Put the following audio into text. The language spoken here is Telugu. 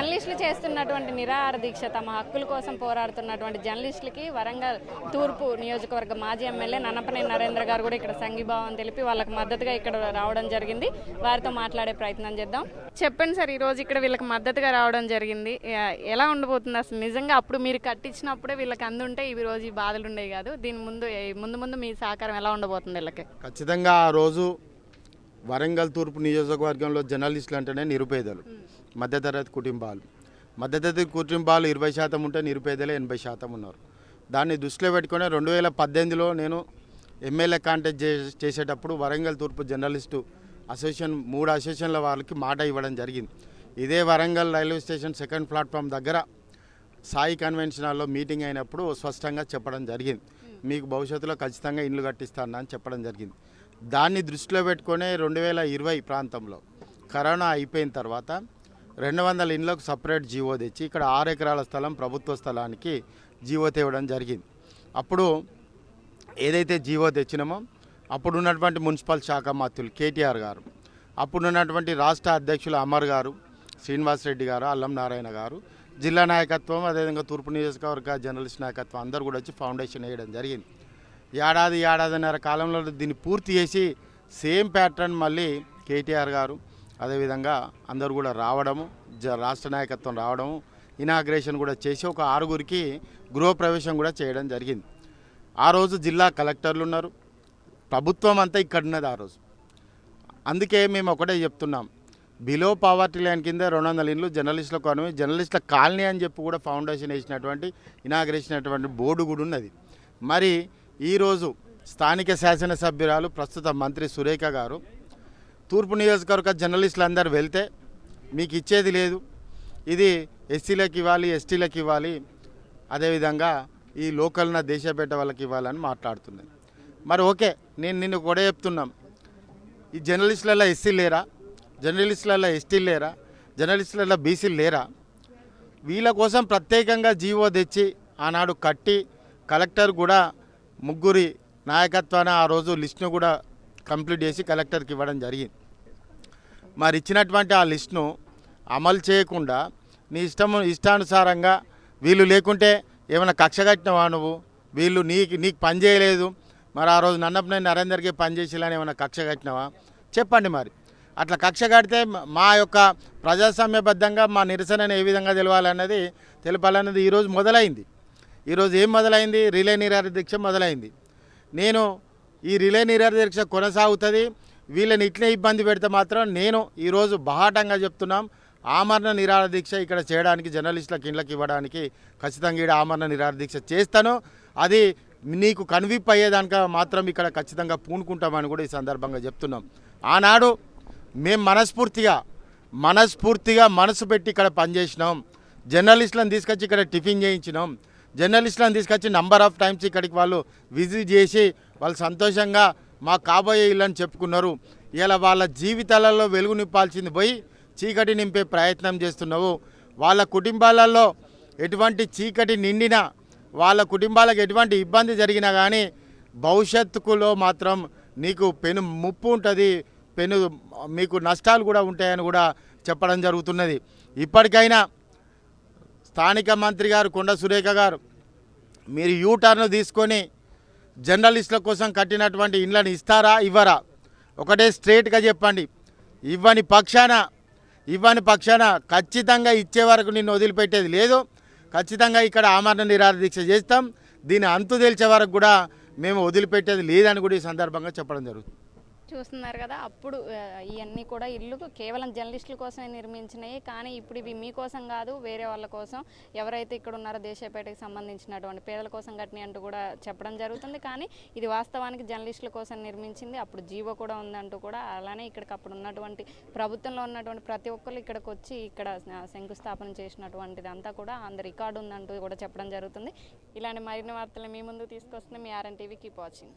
జర్నలిస్టులు చేస్తున్నటువంటి నిరాహార దీక్ష తమ హక్కుల కోసం పోరాడుతున్నటువంటి జర్నలిస్టులకి వరంగల్ తూర్పు నియోజకవర్గ మాజీ ఎమ్మెల్యే నన్నపనేని నరేంద్ర గారు కూడా ఇక్కడ సంఘీభావం తెలిపి వాళ్ళకి మద్దతుగా ఇక్కడ రావడం జరిగింది. వారితో మాట్లాడే ప్రయత్నం చేద్దాం. చెప్పండి సార్ ఈ రోజు ఇక్కడ వీళ్ళకి మద్దతుగా రావడం జరిగింది. ఎలా ఉండబోతుంది అసలు? నిజంగా అప్పుడు మీరు కట్టించినప్పుడే వీళ్ళకి అందుంటే ఇవి రోజు ఈ బాధలు ఉండేవి కాదు. దీని ముందు ముందు ముందు మీ సహకారం ఎలా ఉండబోతుంది వీళ్ళకి? ఖచ్చితంగా ఆ రోజు వరంగల్ తూర్పు నియోజకవర్గంలో జర్నలిస్టులు అంటేనే నిరుపేదలు. మధ్యతరగతి కుటుంబాలు. మధ్యతరగతి కుటుంబాలు ఇరవై శాతం ఉంటే నిరుపేదలే ఎనభై శాతం ఉన్నారు. దాన్ని దృష్టిలో పెట్టుకొని రెండు వేల పద్దెనిమిదిలో నేను ఎమ్మెల్యే కాంటాక్ట్ చే చేసేటప్పుడు వరంగల్ తూర్పు జర్నలిస్టు అసోసియేషన్ మూడు అసోసియేషన్ల వాళ్ళకి మాట ఇవ్వడం జరిగింది. ఇదే Warangal railway station second platform దగ్గర సాయి కన్వెన్షన్ హాల్లో మీటింగ్ అయినప్పుడు స్పష్టంగా చెప్పడం జరిగింది. మీకు భవిష్యత్తులో ఖచ్చితంగా ఇండ్లు కట్టిస్తాను అని చెప్పడం జరిగింది. దాన్ని దృష్టిలో పెట్టుకునే రెండు వేల ఇరవై ప్రాంతంలో కరోనా అయిపోయిన తర్వాత రెండు వందల ఇండ్లకు సపరేట్ జీవో తెచ్చి ఇక్కడ ఆరు ఎకరాల స్థలం ప్రభుత్వ స్థలానికి జీవో తేవడం జరిగింది. అప్పుడు ఏదైతే జీవో తెచ్చినామో అప్పుడు ఉన్నటువంటి మున్సిపల్ శాఖ మంత్రులు కేటీఆర్ గారు అప్పుడు ఉన్నటువంటి రాష్ట్ర అధ్యక్షులు అమర్ గారు శ్రీనివాస్ రెడ్డి గారు అల్లం నారాయణ గారు జిల్లా నాయకత్వం అదేవిధంగా తూర్పు నియోజకవర్గ జర్నలిస్ట్ నాయకత్వం అందరూ కూడా వచ్చి ఫౌండేషన్ వేయడం జరిగింది. ఏడాది ఏడాదిన్నర కాలంలో దీన్ని పూర్తి చేసి సేమ్ ప్యాటర్న్ మళ్ళీ కేటీఆర్ గారు అదేవిధంగా అందరూ కూడా రావడము జ రాష్ట్ర నాయకత్వం రావడము ఇనాగ్రేషన్ కూడా చేసి ఒక ఆరుగురికి గృహప్రవేశం కూడా చేయడం జరిగింది. ఆ రోజు జిల్లా కలెక్టర్లు ఉన్నారు. ప్రభుత్వం అంతా ఇక్కడ ఉన్నది ఆ రోజు. అందుకే మేము ఒకటే చెప్తున్నాం. బిలో పావర్టీ లైన్ కింద రెండు వందల ఇండ్లు జర్నలిస్టుల కాలనీ జర్నలిస్టుల కాలనీ అని చెప్పి కూడా ఫౌండేషన్ వేసినటువంటి ఇనాగ్రేషన్ అయినటువంటి బోర్డు కూడా ఉన్నది. మరి ఈరోజు స్థానిక శాసనసభ్యురాలు ప్రస్తుత మంత్రి సురేఖ గారు తూర్పు నియోజకవర్గ జర్నలిస్టులు అందరూ వెళ్తే మీకు ఇచ్చేది లేదు. ఇది ఎస్సీలకు ఇవ్వాలి ఎస్టీలకు ఇవ్వాలి. అదేవిధంగా ఈ లోకల్న దేశపేట వాళ్ళకి ఇవ్వాలని మాట్లాడుతున్నాయి మరి ఓకే నేను నిన్ను కూడా చెప్తున్నాం. ఈ జర్నలిస్టులలో ఎస్సీ లేరా? జర్నలిస్టులలో ఎస్టీ లేరా? జర్నలిస్టులలో బీసీలు లేరా? వీళ్ళ కోసం ప్రత్యేకంగా జీవో తెచ్చి ఆనాడు కట్టి కలెక్టర్ కూడా ముగ్గురి నాయకత్వాన ఆ రోజు లిస్ట్ను కూడా కంప్లీట్ చేసి కలెక్టర్కి ఇవ్వడం జరిగింది. మరి ఇచ్చినటువంటి ఆ లిస్ట్ను అమలు చేయకుండా నీ ఇష్టము ఇష్టానుసారంగా వీళ్ళు లేకుంటే ఏమైనా కక్ష కట్టినవా నువ్వు? వీళ్ళు నీకు నీకు పని చేయలేదు. మరి ఆ రోజు నన్నపనేని నరేందర్కి పని చేసేలాని ఏమైనా కక్ష కట్టినవా? చెప్పండి మరి. అట్లా కక్ష కడితే మా యొక్క ప్రజాస్వామ్యబద్ధంగా మా నిరసనను ఏ విధంగా తెలవాలన్నది తెలపాలన్నది ఈరోజు మొదలైంది. ఈరోజు ఏం మొదలైంది? రిలే నిరాహార దీక్ష మొదలైంది. నేను ఈ రిలే నిరాదీక్ష కొనసాగుతుంది. వీళ్ళని ఇట్లే ఇబ్బంది పెడితే మాత్రం నేను ఈరోజు బహాటంగా చెప్తున్నాం. ఆమరణ నిరాహార దీక్ష ఇక్కడ చేయడానికి జర్నలిస్టులకు ఇండ్లకి ఇవ్వడానికి ఖచ్చితంగా ఇక్కడ ఆమరణ నిరాహార దీక్ష చేస్తాను. అది నీకు కన్విప్ అయ్యేదానిక మాత్రం ఇక్కడ ఖచ్చితంగా పూనుకుంటామని కూడా ఈ సందర్భంగా చెప్తున్నాం. ఆనాడు మేము మనస్ఫూర్తిగా మనస్ఫూర్తిగా మనసు పెట్టి ఇక్కడ పనిచేసినాం. జర్నలిస్టులను తీసుకొచ్చి ఇక్కడ టిఫిన్ చేయించినాం. జర్నలిస్టులను తీసుకొచ్చి నంబర్ ఆఫ్ టైమ్స్ ఇక్కడికి వాళ్ళు విజిట్ చేసి వాళ్ళు సంతోషంగా మా కాబోయే ఇల్లు అని చెప్పుకున్నారు. ఇలా వాళ్ళ జీవితాలలో వెలుగు నింపాల్సింది పోయి చీకటి నింపే ప్రయత్నం చేస్తున్నావు. వాళ్ళ కుటుంబాలలో ఎటువంటి చీకటి నిండినా వాళ్ళ కుటుంబాలకు ఎటువంటి ఇబ్బంది జరిగినా కానీ భవిష్యత్తుకులో మాత్రం నీకు పెను ముప్పు ఉంటుంది పెను మీకు నష్టాలు కూడా ఉంటాయని కూడా చెప్పడం జరుగుతున్నది. ఇప్పటికైనా స్థానిక మంత్రి గారు కొండ సురేఖ గారు మీరు యూ టర్న్ తీసుకొని జర్నలిస్టుల కోసం కట్టినటువంటి ఇండ్లను ఇస్తారా ఇవ్వరా? ఒకటే స్ట్రేట్గా చెప్పండి. ఇవ్వని పక్షాన ఇవ్వని పక్షాన ఖచ్చితంగా ఇచ్చే వరకు నిన్ను వదిలిపెట్టేది లేదు. ఖచ్చితంగా ఇక్కడ ఆమరణ నిరాధ దీక్ష చేస్తాం. దీని అంతు తేల్చే వరకు కూడా మేము వదిలిపెట్టేది లేదని కూడా ఈ సందర్భంగా చెప్పడం జరుగుతుంది. చూస్తున్నారు కదా అప్పుడు ఇవన్నీ కూడా ఇల్లు కేవలం జర్నలిస్టుల కోసమే నిర్మించినాయి కానీ ఇప్పుడు ఇవి మీకోసం కాదు వేరే వాళ్ళ కోసం. ఎవరైతే ఇక్కడ ఉన్నారో దేశపేటకి సంబంధించినటువంటి పేదల కోసం కట్టినాయి అంటూ కూడా చెప్పడం జరుగుతుంది. కానీ ఇది వాస్తవానికి జర్నలిస్టుల కోసం నిర్మించింది. అప్పుడు జీవో కూడా ఉందంటూ కూడా అలానే ఇక్కడికి అప్పుడు ఉన్నటువంటి ప్రభుత్వంలో ఉన్నటువంటి ప్రతి ఒక్కరు ఇక్కడికి వచ్చి ఇక్కడ శంకుస్థాపన చేసినటువంటిది అంతా కూడా అందరి రికార్డు ఉందంటూ కూడా చెప్పడం జరుగుతుంది. ఇలాంటి మరిన్ని వార్తలు మీ ముందు తీసుకొస్తుంది మీ ఆర్ఎన్ టీవీ కీప్ వాచింగ్.